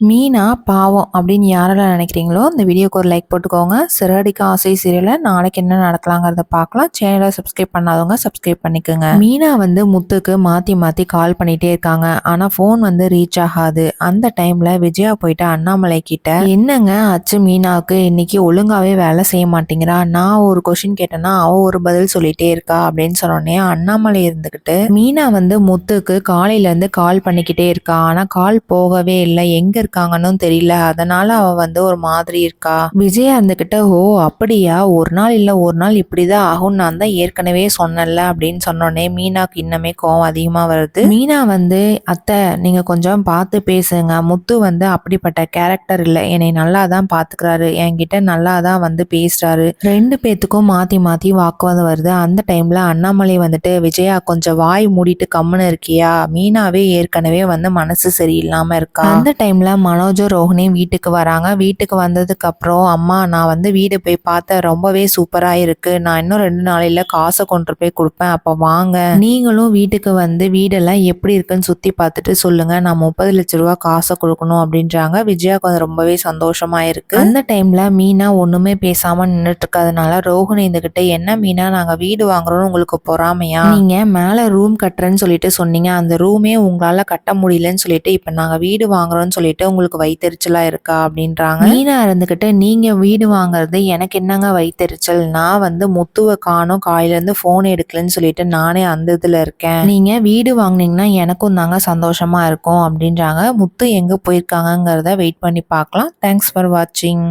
மீனா பாவம் அப்படின்னு யாரெல்லாம் நினைக்கிறீங்களோ இந்த வீடியோக்கு ஒரு லைக் போட்டுக்கோங்க. சிறடிக்க ஆசை சீரியலை நாளைக்கு என்ன நடக்கலாங்கிறத பார்க்கலாம். சேனலை சப்ஸ்கிரைப் பண்ணாதவங்க சப்ஸ்கிரைப் பண்ணிக்கோங்க. மீனா வந்து முத்துக்கு மாற்றி மாற்றி கால் பண்ணிகிட்டே இருக்காங்க. ஆனால் ஃபோன் வந்து ரீச் ஆகாது. அந்த டைமில் விஜயா போயிட்டு அண்ணாமலை கிட்ட என்னங்க அச்சு மீனாவுக்கு இன்னைக்கு ஒழுங்காவே வேலை செய்ய மாட்டேங்கிறா? நான் ஒரு கொஷின் கேட்டேன்னா அவ ஒரு பதில் சொல்லிட்டே இருக்கா? அப்படின்னு சொன்னோடனே அண்ணாமலை இருந்துக்கிட்டு மீனா வந்து முத்துக்கு காலையிலேருந்து கால் பண்ணிக்கிட்டே இருக்கா. ஆனால் கால் போகவே இல்லை. எங்கே இருக்காங்கன்னு தெரியல. அதனால அவ வந்து ஒரு மாதிரி இருக்கா? விஜயா இருந்துகிட்ட ஓ அப்படியா? ஒரு நாள் இல்ல ஒரு நாள் இப்படிதான் ஆகும் நான் தான் ஏற்கனவே சொன்னேன்ல அப்படின்னு சொன்னோடனே மீனாக்கு இன்னமே கோவம் அதிகமா வருது. மீனா வந்து அத்தை நீங்க கொஞ்சம் பார்த்து பேசுங்க. முத்து வந்து அப்படிப்பட்ட கேரக்டர் இல்லை. என்னை நல்லா தான் பாத்துக்கிறாரு என்கிட்ட நல்லா தான் வந்து பேசுறாரு. ரெண்டு பேத்துக்கும் மாத்தி மாத்தி வாக்குவாதம் வருது. அந்த டைம்ல அண்ணாமலை வந்துட்டு விஜயா கொஞ்சம் வாய் மூடிட்டு கம்முன்னு இருக்கியா? மீனாவே ஏற்கனவே வந்து மனசு சரியில்லாம இருக்கா? அந்த டைம்ல மனோஜும் ரோஹினியும் வீட்டுக்கு வராங்க. வீட்டுக்கு வந்ததுக்கப்புறம் அம்மா நான் வந்து வீடு போய் பார்த்தேன். ரொம்பவே சூப்பராக இருக்கு. நான் இன்னும் ரெண்டு நாளையில் காசை கொண்டு போய் கொடுப்பேன். அப்போ வாங்க. நீங்களும் வீட்டுக்கு வந்து வீடெல்லாம் எப்படி இருக்குன்னு சுற்றி பார்த்துட்டு சொல்லுங்க. நான் முப்பது லட்ச ரூபா காசை கொடுக்கணும் அப்படின்றாங்க. விஜயாவுக்கு அது ரொம்பவே சந்தோஷமா இருக்கு. அந்த டைம்ல மீனா ஒண்ணுமே பேசாம நின்றுட்டு இருக்கிறதுனால ரோஹிணி இருந்துகிட்ட என்ன மீனா நாங்க வீடு வாங்குறோம்னு உங்களுக்கு பொறாமையா? நீங்க மேல ரூம் கட்டுறேன்னு சொல்லிட்டு சொன்னீங்க. அந்த ரூமே உங்களால கட்ட முடியலன்னு சொல்லிட்டு இப்ப நாங்க வீடு வாங்குறோம்னு சொல்லிட்டு உங்களுக்கு வைத்தெரிச்சலா இருக்கா அப்படின்றாங்க. மீனா இருந்துகிட்டு நீங்க வீடு வாங்குறது எனக்கு என்னங்க வைத்தெரிச்சல்? நான் வந்து முத்துவை காணும். காலையில இருந்து போன் எடுக்கலன்னு சொல்லிட்டு நானே அந்த இதுல இருக்கேன். நீங்க வீடு வாங்குனீங்கன்னா எனக்கும் தாங்க சந்தோஷமா இருக்கும். அப்படின்றாங்க. முத்து எங்க போயிருக்காங்கங்கிறத வெயிட் பண்ணி பார்க்கலாம். தேங்க்ஸ் ஃபார் வாட்சிங்